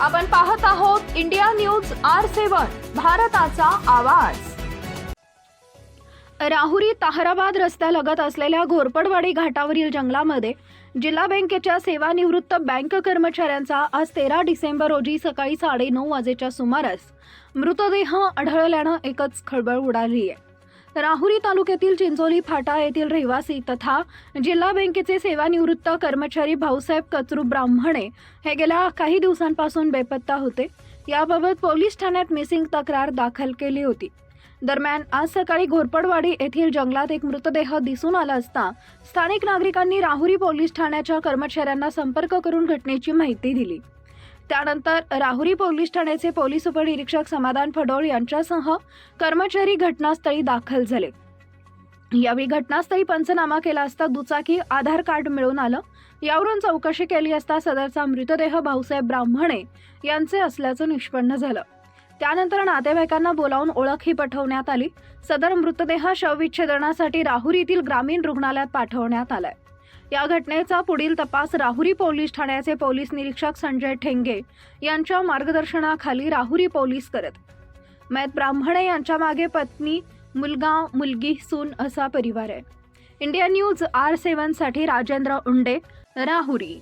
आपण पाहत आहोत इंडिया न्यूज आर सेवन भारताचा आवाज. राहुरी ताहराबाद रस्त्यालगत असलेल्या घोरपडवाडी घाटावरील जंगलामध्ये जिल्हा बँकेच्या सेवानिवृत्त बँक कर्मचाऱ्यांचा आज तेरा डिसेंबर रोजी सकाळी साडेनऊ वाजेच्या सुमारास मृतदेह आढळल्यानं एकच खळबळ उडाली आहे. राहुरी तालुक्यातील चिंचोली फाटा येथील रहिवासी तथा जिल्हा बँकेचे सेवानिवृत्त कर्मचारी भाऊसाहेब कचरू ब्राह्मणे हे गेल्या काही दिवसांपासून बेपत्ता होते. याबाबत पोलीस ठाण्यात मिसिंग तक्रार दाखल केली होती. दरम्यान आज सकाळी घोरपडवाडी येथील जंगलात एक मृतदेह दिसून आला असता स्थानिक नागरिकांनी राहुरी पोलीस ठाण्याच्या कर्मचाऱ्यांना संपर्क करून घटनेची माहिती दिली. त्यानंतर राहुरी पोलीस ठाण्याचे पोलीस उपनिरीक्षक समाधान फडोळ यांच्यासह कर्मचारी घटनास्थळी दाखल झाले. यावेळी घटनास्थळी पंचनामा केला असता दुचाकी आधार कार्ड मिळून आलं. यावरून चौकशी केली असता सदरचा मृतदेह भाऊसाहेब ब्राह्मणे यांचे असल्याचं निष्पन्न झालं. त्यानंतर नातेवाईकांना बोलावून ओळखही पाठवण्यात आली. सदर मृतदेह शवविच्छेदनासाठी राहुरीतील ग्रामीण रुग्णालयात पाठवण्यात आलाय. या घटनेचा पुढील तपास राहुरी पोलीस ठाण्याचे पोलीस निरीक्षक संजय ठेंगे यांच्या मार्गदर्शनाखाली राहुरी पोलीस करत. मयत ब्राह्मणे यांच्या मागे पत्नी मुलगा मुलगी सून असा परिवार आहे. इंडिया न्यूज आर सेवनसाठी राजेंद्र उंडे राहुरी.